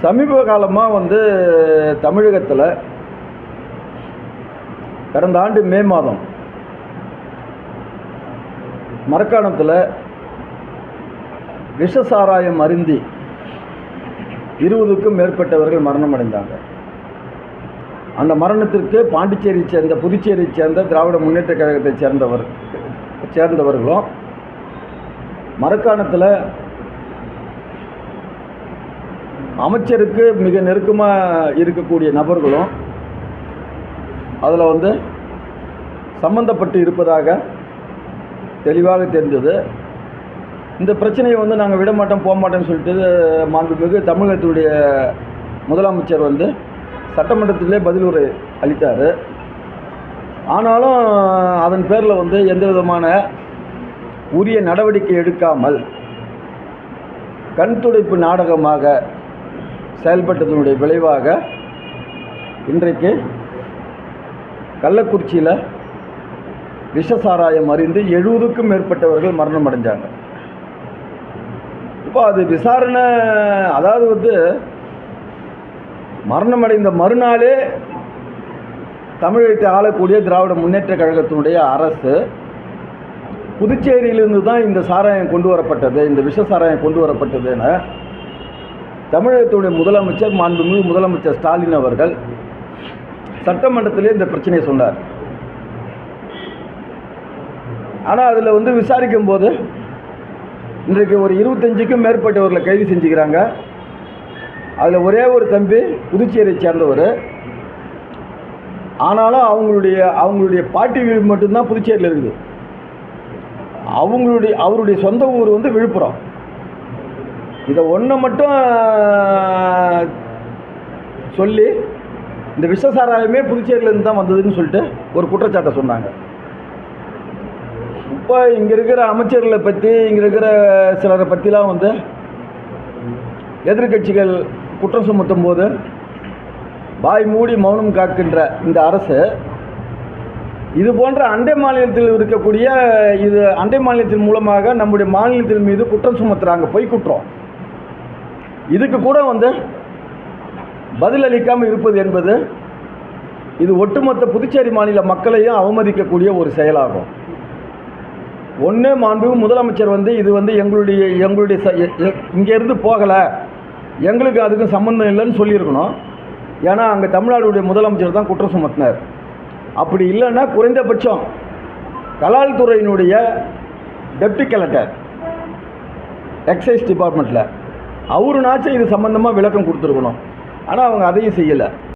சமீப காலமாக வந்து தமிழகத்தில் கடந்த ஆண்டு மே மாதம் மரக்காணத்தில் விஷ சாராயம் அருந்தி இருபதுக்கும் மேற்பட்டவர்கள் மரணம் அடைந்தாங்க அந்த மரணத்திற்கு பாண்டிச்சேரியை சேர்ந்த புதுச்சேரியை சேர்ந்த திராவிட முன்னேற்ற கழகத்தை சேர்ந்தவர் சேர்ந்தவர்களும் மரக்காணத்தில் அமைச்சருக்கு மிக நெருக்கமாக இருக்கக்கூடிய நபர்களும் அதில் வந்து சம்பந்தப்பட்டு இருப்பதாக தெளிவாக தெரிஞ்சது இந்த பிரச்சனையை வந்து நாங்கள் விட மாட்டோம் போக மாட்டோம்னு சொல்லிட்டு மாண்புமிகு தமிழகத்துடைய முதலமைச்சர் வந்து சட்டமன்றத்திலே பதிலுரை அளித்தார். ஆனாலும் அதன் பேரில் வந்து எந்த விதமான உரிய நடவடிக்கை எடுக்காமல் கண் துடைப்பு நாடகமாக செயல்பட்டதனுடைய விளைவாக இன்றைக்கு கள்ளக்குறிச்சியில் விஷ சாராயம் அறிந்து எழுபதுக்கும் மேற்பட்டவர்கள் மரணம் அடைஞ்சாங்க. இப்போ அது விசாரணை அதாவது வந்து மரணம் அடைந்த மறுநாளே தமிழகத்தை ஆளக்கூடிய திராவிட முன்னேற்ற கழகத்தினுடைய அரசு புதுச்சேரியிலிருந்து தான் இந்த சாராயம் கொண்டு வரப்பட்டது இந்த விஷ சாராயம் கொண்டு வரப்பட்டதுன்னு தமிழகத்துடைய முதலமைச்சர் மாண்புமிகு முதலமைச்சர் ஸ்டாலின் அவர்கள் சட்டமன்றத்திலே இந்த பிரச்சனையை சொன்னார். ஆனால் அதில் வந்து விசாரிக்கும் போது இன்றைக்கு ஒரு இருபத்தஞ்சுக்கும் மேற்பட்டவர்களை கைது செஞ்சுக்கிறாங்க. அதில் ஒரே ஒரு தம்பி புதுச்சேரியை சேர்ந்தவர். ஆனாலும் அவங்களுடைய அவங்களுடைய பாட்டி வீடு மட்டும்தான் புதுச்சேரியில் இருக்குது. அவங்களுடைய அவருடைய சொந்த ஊர் வந்து விழுப்புரம். இதை ஒன்று மட்டும் சொல்லி இந்த விஷ புதுச்சேரியிலேருந்து தான் வந்ததுன்னு சொல்லிட்டு ஒரு குற்றச்சாட்டை சொன்னாங்க. இப்போ இங்கே இருக்கிற அமைச்சர்களை பற்றி இங்கே இருக்கிற சிலரை பற்றிலாம் வந்து எதிர்க்கட்சிகள் குற்றம் சுமத்தும் போது வாய் மூடி மௌனம் காக்கின்ற இந்த அரசு இது போன்ற அண்டை மாநிலத்தில் இருக்கக்கூடிய இது அண்டை மாநிலத்தின் மூலமாக நம்முடைய மாநிலத்தின் மீது குற்றம் சுமத்துறாங்க பொய் குற்றம் இதுக்கு கூட வந்து பதிலளிக்காமல் இருப்பது என்பது இது ஒட்டுமொத்த புதுச்சேரி மாநில மக்களையும் அவமதிக்கக்கூடிய ஒரு செயலாகும். ஒன்று மாண்பு முதலமைச்சர் வந்து இது வந்து எங்களுடைய எங்களுடைய இங்கேருந்து போகலை. எங்களுக்கு அதுக்கும் சம்மந்தம் இல்லைன்னு சொல்லியிருக்கணும். ஏன்னா அங்கே தமிழ்நாடுடைய முதலமைச்சர் தான் குற்றம் சுமத்தினார். அப்படி இல்லைன்னா குறைந்தபட்சம் கலால் துறையினுடைய டெப்டி கலெக்டர் எக்ஸைஸ் டிபார்ட்மெண்ட்டில் அவருனாச்சும் இது சம்மந்தமாக விளக்கம் கொடுத்துருக்கணும். ஆனால் அவங்க அதையும் செய்யலை.